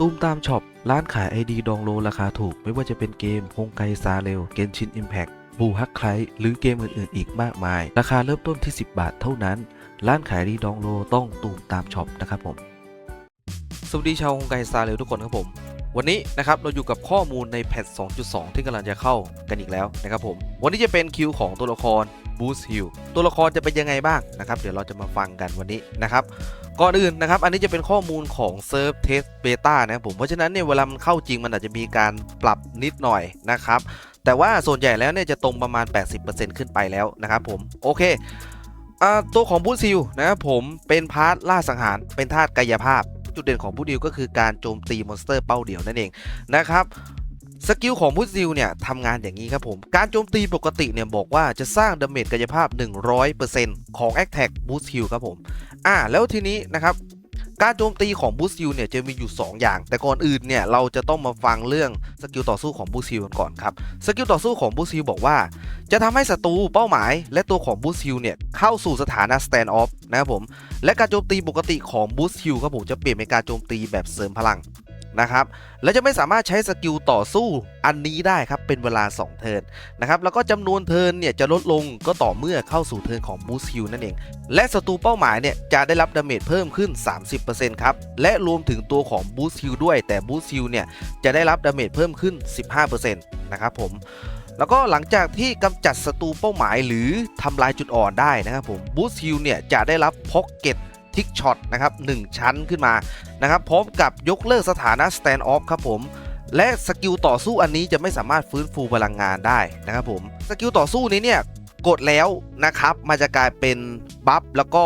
ตูมตามช็อป ร้านขาย ID ดองโลราคาถูก ไม่ว่าจะเป็นเกมฮงไกซาเรลเกนชินอิมแพ t บูฮักไคลหรือเกมอื่นๆ อีกมากมาย ราคาเริ่มต้นที่ 10 บาทเท่านั้น ร้านขายดีดองโลต้องตูมตามช็อปนะครับผม สวัสดีชาวฮงไกซาเรลทุกคนครับผม วันนี้นะครับเราอยู่กับข้อมูลในแพท 2.2 ที่กำลังจะเข้ากันอีกแล้วนะครับผม วันนี้จะเป็นคิวของตัวละคร Boost Hill ตัวละครจะเป็นยังไงบ้างนะครับเดี๋ยวเราจะมาฟังกันวันนี้นะครับก่อนอื่นนะครับอันนี้จะเป็นข้อมูลของเซิร์ฟเทสเบต้านะผมเพราะฉะนั้นเนี่ยเวลามันเข้าจริงมันอาจจะมีการปรับนิดหน่อยนะครับแต่ว่าส่วนใหญ่แล้วเนี่ยจะตรงประมาณ 80%ขึ้นไปแล้วนะครับผมโอเคอตัวของบูซิลนะครับผมเป็นพาร์ทล่าสังหารเป็นธาตุกายภาพ จุดเด่นของบูดิลก็คือการโจมตีมอนสเตอร์เป้าเดี่ยวนั่นเองนะครับ สกิลของบูซิลเนี่ยทำงานอย่างนี้ครับผม การโจมตีปกติเนี่ยบอกว่าจะสร้างดาเมจกายภาพ 100%ของ a t t a c k Boost Heal ครับผม อ่า แล้วทีนี้นะครับ การโจมตีของ Boost Heal เนี่ยจะมีอยู่ 2 อย่าง แต่ก่อนอื่นเนี่ยเราจะต้องมาฟังเรื่องสกิลต่อสู้ของ Boost Heal กันก่อนครับ สกิลต่อสู้ของ Boost Heal บอกว่า จะทำให้ศัตรูเป้าหมาย และตัวของ Boost Heal เนี่ยเข้าสู่สถานะ Stand Off นะครับผม และการโจมตีปกติของ Boost Heal ครับผมจะเปลี่ยนเป็นการโจมตีแบบเสริมพลัง นะครับและจะไม่สามารถใช้สกิลต่อสู้อันนี้ได้ครับเป็นเวลา 2 เทิร์นนะครับแล้วก็จำนวนเทิร์นเนี่ยจะลดลงก็ต่อเมื่อเข้าสู่เทิร์นของ Boost Heal นั่นเอง และศัตรูเป้าหมายเนี่ยจะได้รับดาเมจเพิ่มขึ้น 30%ครับและรวมถึงตัวของ Boost Heal ด้วยแต่ Boost Heal เนี่ยจะได้รับดาเมจเพิ่มขึ้น 15%นะครับผมแล้วก็หลังจากที่กำจัดศัตรูเป้าหมายหรือทำลายจุดอ่อนได้นะครับผม Boost Heal เนี่ยจะได้รับพ็อกเก็ต ทิกช็อตนะครับ1ชั้นขึ้นมานะครับพร้อมกับยกเลิกสถานะสแตนด์ออฟครับผมและสกิลต่อสู้อันนี้จะไม่สามารถฟื้นฟูพลังงานได้นะครับผมสกิลต่อสู้นี้เนี่ยกดแล้วนะครับมันจะกลายเป็นบัฟแล้วก็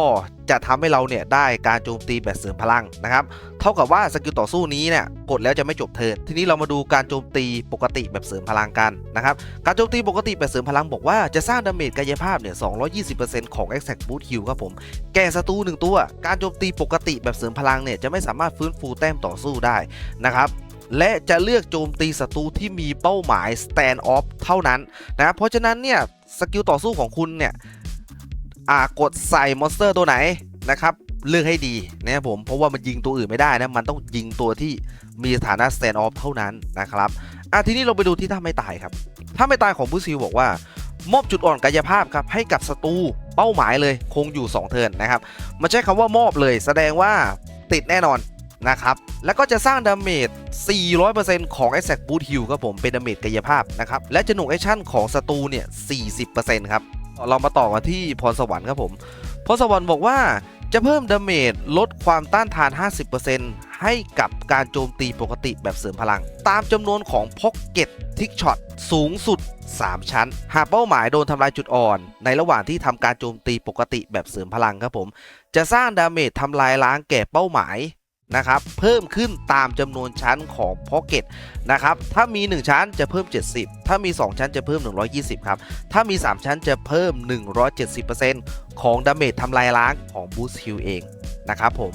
จะทำให้เราเนี่ยได้การโจมตีแบบเสริมพลังนะครับ เท่ากับว่าสกิลต่อสู้นี้เนี่ยกดแล้วจะไม่จบเทิร์นทีนี้เรามาดูการโจมตีปกติแบบเสริมพลังกันนะครับ การโจมตีปกติแบบเสริมพลังบอกว่าจะสร้างดาเมจกายภาพเนี่ย 220%ของ Exact Boost Heal ครับผม แก่ศัตรูหนึ่งตัว การโจมตีปกติแบบเสริมพลังเนี่ยจะไม่สามารถฟื้นฟูแต้มต่อสู้ได้นะครับและจะเลือกโจมตีศัตรูที่มีเป้าหมาย stand off เท่านั้นนะครับเพราะฉะนั้นเนี่ยสกิลต่อสู้ของคุณเนี่ย อ่ากดใส่มอนสเตอร์ตัวไหนนะครับเลือกให้ดีนะครับผมเพราะว่ามันยิงตัวอื่นไม่ได้นะมันต้องยิงตัวที่มีสถานะ stand off เท่านั้นนะครับอะทีนี้เราไปดูที่ท่าไม่ตายครับท่าไม่ตายของบูซิลบอกว่ามอบจุดอ่อนกายภาพครับให้กับศัตรูเป้าหมายเลยคงอยู่ 2 เทิร์นนะครับมันใช้คำว่ามอบเลยแสดงว่าติดแน่นอนนะครับแล้วก็จะสร้างดาเมจ 400%ของ a t t a c k Boost Heal ครับผมเป็นดาเมจกายภาพนะครับและจะหน่วงแอคชั่นของศัตรูเนี่ย 40%ครับ เรามาต่อกันที่พรสวรรค์ครับผมพรสวรรค์บอกว่าจะเพิ่มดาเมจลดความต้านทาน 50%ให้กับการโจมตีปกติแบบเสริมพลัง ตามจำนวนของพ็อกเก็ตทิกช็อตสูงสุด 3 ชั้น หากเป้าหมายโดนทำลายจุดอ่อน ในระหว่างที่ทำการโจมตีปกติแบบเสริมพลังครับผม จะสร้างดาเมจทำลายล้างแก่เป้าหมาย นะครับเพิ่มขึ้นตามจำนวนชั้นของพ็อกเก็ตนะครับถ้ามี 1 ชั้นจะเพิ่ม 70 ถ้ามี 2 ชั้นจะเพิ่ม 120 ครับ ถ้ามี 3 ชั้นจะเพิ่ม 170%ของดาเมจทำลายล้างของ Boost Heal เองนะครับผม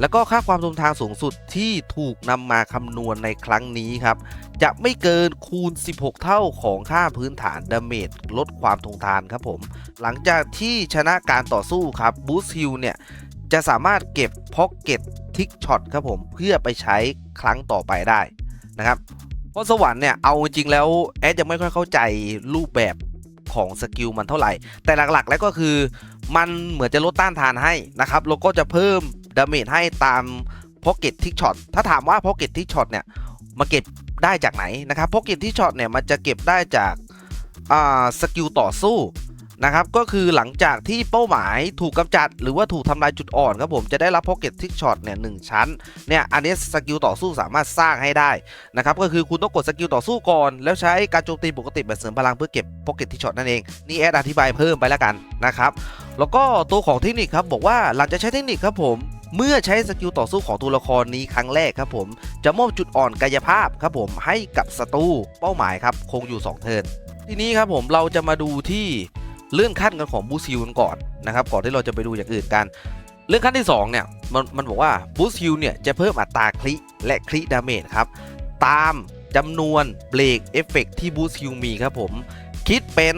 แล้วก็ค่าความทนทานสูงสุดที่ถูกนำมาคำนวณในครั้งนี้ครับ จะไม่เกินคูณ 16 เท่าของค่าพื้นฐานดาเมจลดความทนทานครับผม หลังจากที่ชนะการต่อสู้ครับ Boost Heal เนี่ย จะสามารถเก็บพ็อกเก็ต ทิกช็อตครับผมเพื่อไปใช้ครั้งต่อไปได้นะครับเพราะสวรรค์เนี่ยเอาจริงแล้วแอดยังไม่ค่อยเข้าใจรูปแบบของสกิลมันเท่าไหร่ แต่หลักๆ แล้วก็คือมันเหมือนจะลดต้านทานให้นะครับแล้วก็จะเพิ่มดาเมจให้ตามพ็อกเก็ตทิกช็อตถ้าถามว่าพ็อกเก็ตทิกช็อตเนี่ยมาเก็บได้จากไหนนะครับพ็อกเก็ตทิกช็อตเนี่ยมันจะเก็บได้จากสกิลต่อสู้ นะครับก็คือหลังจากที่เป้าหมายถูกกำจัด หรือว่าถูกทำลายจุดอ่อนครับผมจะได้รับพ็อกเก็ตทิกช็อตเนี่ยหนึ่งชั้นเนี่ยอันนี้สกิลต่อสู้สามารถสร้างให้ได้นะครับก็คือคุณต้องกดสกิลต่อสู้ก่อน แล้วใช้การโจมตีปกติแบบเสริมพลังเพื่อเก็บพ็อกเก็ตทิกช็อตนั่นเองนี่แอดอธิบายเพิ่มไปแล้วกันนะครับแล้วก็ตัวของเทคนิคครับบอกว่าหลังจากใช้เทคนิคครับผมเมื่อใช้สกิลต่อสู้ของตัวละครนี้ครั้งแรกครับผม จะมอบจุดอ่อนกายภาพครับผมให้กับศัตรูเป้าหมายครับคงอยู่ 2 เทิร์นททีนี้ครับผมเราจะมาดูที่ เลื่อนขั้นกันของบูซิลกันก่อนนะครับก่อนที่เราจะไปดูอย่างอื่นกัน เรื่องขั้นที่2เนี่ยมันมันบอกว่าบูส t ิลเนี่ยจะเพิ่มอัตราคลิและคลิดาเมจครับตามจำนวนเบรกเอฟเฟกที่บูส t ิลมีครับผม คิดเป็น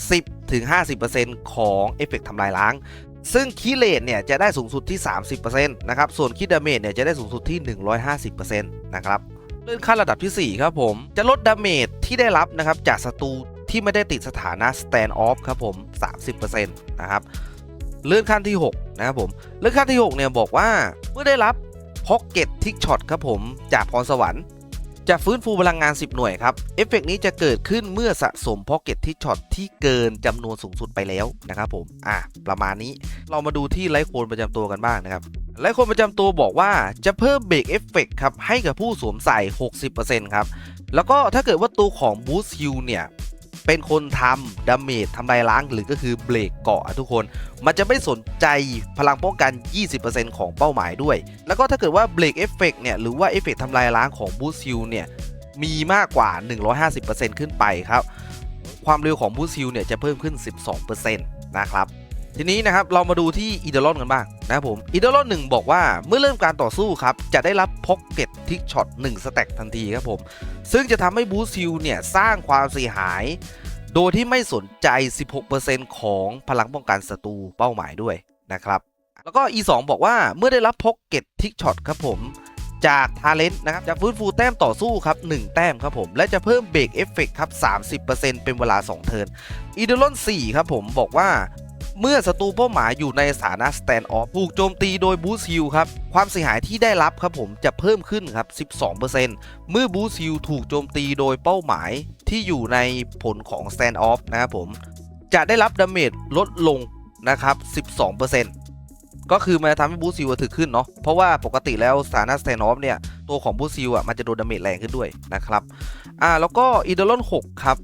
10ถึง50%ของเอฟเฟกทำลายล้าง ซึ่งคีเลตเนี่ยจะได้สูงสุดที่ 30%นะครับส่วนคิดดาเมจเนี่ยจะได้สูงสุดที่ 150%นะครับเลื่อนขั้นระดับทีสี่4 ครับผม จะลดดาเมจที่ได้รับนะครับจากศัตรู ที่ไม่ได้ติดสถานะ stand off ครับผม 30%นะครับเลื่อนขั้นที่ 6 นะครับผมเลื่อนขั้นที่ 6 เนี่ย บอกว่าเมื่อได้รับพ็อกเก็ตทิกช็อตครับผม จากพรสวรรค์ จะฟื้นฟูพลังงาน 10 หน่วยครับ เอฟเฟกต์นี้จะเกิดขึ้นเมื่อสะสมพ็อกเก็ตทิกช็อตที่เกินจำนวนสูงสุดไปแล้วนะครับผม อะ ประมาณนี้เรามาดูที่ไลท์โคนประจำตัวกันบ้างนะครับไลท์โคนประจำตัวบอกว่าจะเพิ่มเบรกเอฟเฟกต์ครับให้กับผู้สวมใส่ 60%ครับ แล้วก็ถ้าเกิดว่าตัวของ Boost Heal เนี่ย เป็นคนทำดาเมจทำลายล้างหรือก็คือเบรกเกาะทุกคน มันจะไม่สนใจพลังป้องกัน 20%ของเป้าหมายด้วย แล้วก็ถ้าเกิดว่าเบรกเอฟเฟกเนี่ยหรือว่าเอฟเฟกทำลายล้างของบูซิลเนี่ยมีมากกว่า 150%ขึ้นไปครับ ความเร็วของบูซิลเนี่ยจะเพิ่มขึ้น 12%นะครับ ทีนี้นะครับเรามาดูที่อีเดอรอนกันบ้างนะครับผมอีเดอรอนหนึ่งบอกว่าเมื่อเริ่มการต่อสู้ครับจะได้รับพ็อกเก็ตทิกช็อต1สแต็กทันทีครับผมซึ่งจะทำให้บูสซิลเนี่ยสร้างความเสียหาย โดยที่ไม่สนใจ 16%ของพลังป้องกันศัตรูเป้าหมายด้วยนะครับแล้วก็ E2 บอกว่าเมื่อได้รับพ็อกเก็ตทิกช็อตครับผมจากทาเลนต์นะครับจะฟื้นฟูแต้มต่อสู้ครับ 1 แต้มครับผม และจะเพิ่มเบรกเอฟเฟกครับ 30%เป็นเวลา 2 เทิร์นอีเดลอน4ครับผมบอกว่า เมื่อศัตรูเป้าหมายอยู่ในสถานะ stand off ถูกโจมตีโดยบูสซิลครับ ความเสียหายที่ได้รับครับผมจะเพิ่มขึ้นครับ 12%เมื่อบูสซิลถูกโจมตีโดยเป้าหมายที่อยู่ในผลของ stand off นะครับผม จะได้รับดาเมจลดลงนะครับ 12%ก็คือมันจะทำให้บูสซิลถึกขึ้นเนาะ เพราะว่าปกติแล้วสถานะ stand off เนี่ย ตัวของบูสซิลอะมันจะโดนดาเมจแรงขึ้นด้วยนะครับ อ่าแล้วก็อีเดลอน6ครับ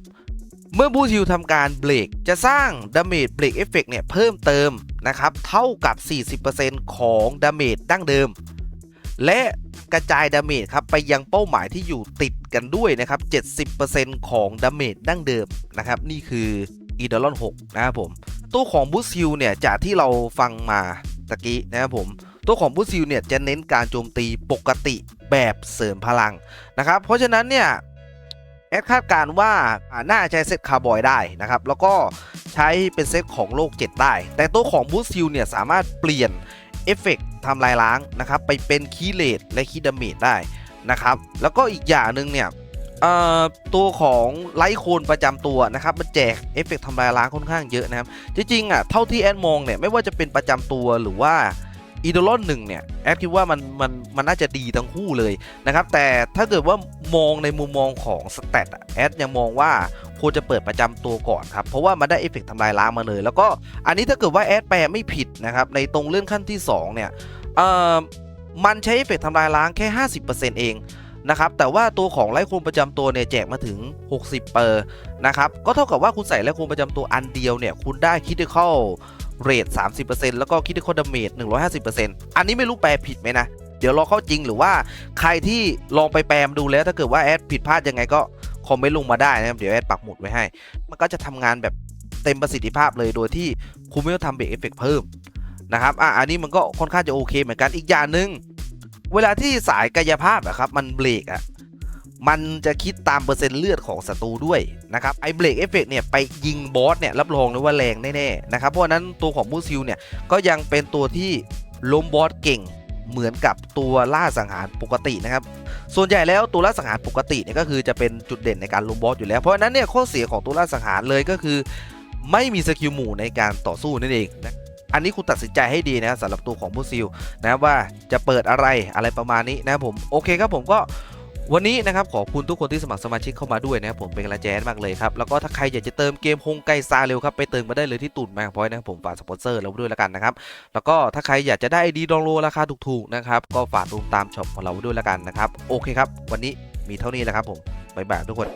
เมื่อบูซิลทำการเบรกจะสร้างดาเมจเบรกเอฟเฟกเนี่ยเพิ่มเติมนะครับเท่ากับ 40%ของดาเมจดั้งเดิม และกระจายดาเมจครับไปยังเป้าหมายที่อยู่ติดกันด้วยนะครับ 70%ของดาเมจดั้งเดิมนะครับนี่คืออีเดลอน6นะครับผมตัวของบูซิลเนี่ยจากที่เราฟังมาตะกี้นะครับผมตัวของบูซิลเนี่ยจะเน้นการโจมตีปกติแบบเสริมพลังนะครับเพราะฉะนั้นเนี่ย แอดคาดการว่าน่าใช้เซตคาร์บอยได้นะครับ แล้วก็ใช้เป็นเซตของโลก 7 ได้ แต่ตัวของบูสซิลเนี่ยสามารถเปลี่ยนเอฟเฟกทำลายล้างนะครับ ไปเป็นคีเลตและคีดาเมจได้นะครับ แล้วก็อีกอย่างหนึ่งเนี่ยตัวของไลท์โคนประจำตัวนะครับมันแจกเอฟเฟกทำลายล้างค่อนข้างเยอะนะครับ จริงๆอะเท่าที่แอดมองเนี่ยไม่ว่าจะเป็นประจำตัวหรือว่า อีโดลอนหนึ่งเนี่ยแอดคิดว่ามันมันมันน่าจะดีทั้งคู่เลยนะครับแต่ถ้าเกิดว่ามองในมุมมองของสเตตแอดยังมองว่าควรจะเปิดประจำตัวก่อนครับ เพราะว่ามันได้เอฟเฟกทำลายล้างมาเลย แล้วก็อันนี้ถ้าเกิดว่าแอดแปลไม่ผิดนะครับในตรงเลื่อนขั้นที่ 2 เนี่ยเอ่อมันใช้เอฟเฟกทำลายล้างแค่ 50%เองนะครับแต่ว่าตัวของไลโคมประจำตัวเนี่ยแจกมาถึง 60 เปอร์นะครับก็เท่ากับว่าคุณใส่ไลโคมประจำตัวอันเดียวเนี่ยคุณได้คิดเข้า เรท30%แล้วก็คิดที่คอดาเมจ150%อันนี้ไม่รู้แปลผิดไหมนะ เดี๋ยวรอเข้าจริงหรือว่าใครที่ลองไปแปลมดูแล้วถ้าเกิดว่าแอดผิดพลาดยังไงก็คอมเมนต์ลงมาได้นะครับ เดี๋ยวแอดปักหมุดไว้ให้ มันก็จะทำงานแบบเต็มประสิทธิภาพเลยโดยที่คุณไม่ต้องทำเบรกเอฟเฟกเพิ่มนะครับ อะ อันนี้มันก็ค่อนข้างจะโอเคเหมือนกันอีกอย่างหนึ่งเวลาที่สายกายภาพอะครับมันเบรกอะ มันจะคิดตามเปอร์เซ็นต์เลือดของศัตรูด้วยนะครับไอเบรกเอฟเฟกเนี่ยไปยิงบอสเนี่ยรับรองเลยว่าแรงแน่ๆนะครับเพราะนั้นตัวของบูซิลเนี่ยก็ยังเป็นตัวที่ล้มบอสเก่งเหมือนกับตัวล่าสังหารปกตินะครับ ส่วนใหญ่แล้วตัวล่าสังหารปกติเนี่ยก็คือจะเป็นจุดเด่นในการล้มบอสอยู่แล้ว เพราะฉะนั้นเนี่ยข้อเสียของตัวล่าสังหารเลยก็คือ ไม่มีสกิลหมู่ในการต่อสู้นั่นเองนะอันนี้คุณตัดสินใจให้ดีนะสำหรับตัวของบูซิลนะว่าจะเปิดอะไรอะไรประมาณนี้นะผมโอเคครับผมก็ วันนี้นะครับขอบคุณทุกคนที่สมัครสมาชิกเข้ามาด้วยนะครับผมเป็นกำลังใจมากเลยครับแล้วก็ถ้าใครอยากจะเติมเกมฮงไกซาเร็วครับไปเติมมาได้เลยที่ตุ่นแมงพอยนะครับผมฝากสปอนเซอร์เราด้วยแล้วกันนะครับแล้วก็ถ้าใครอยากจะได้ดีดองโลราคาถูกๆนะครับก็ฝากดูตามช็อปของเราด้วยแล้วกันนะครับโอเคครับวันนี้มีเท่านี้แหละครับผมบ๊ายบายทุกคน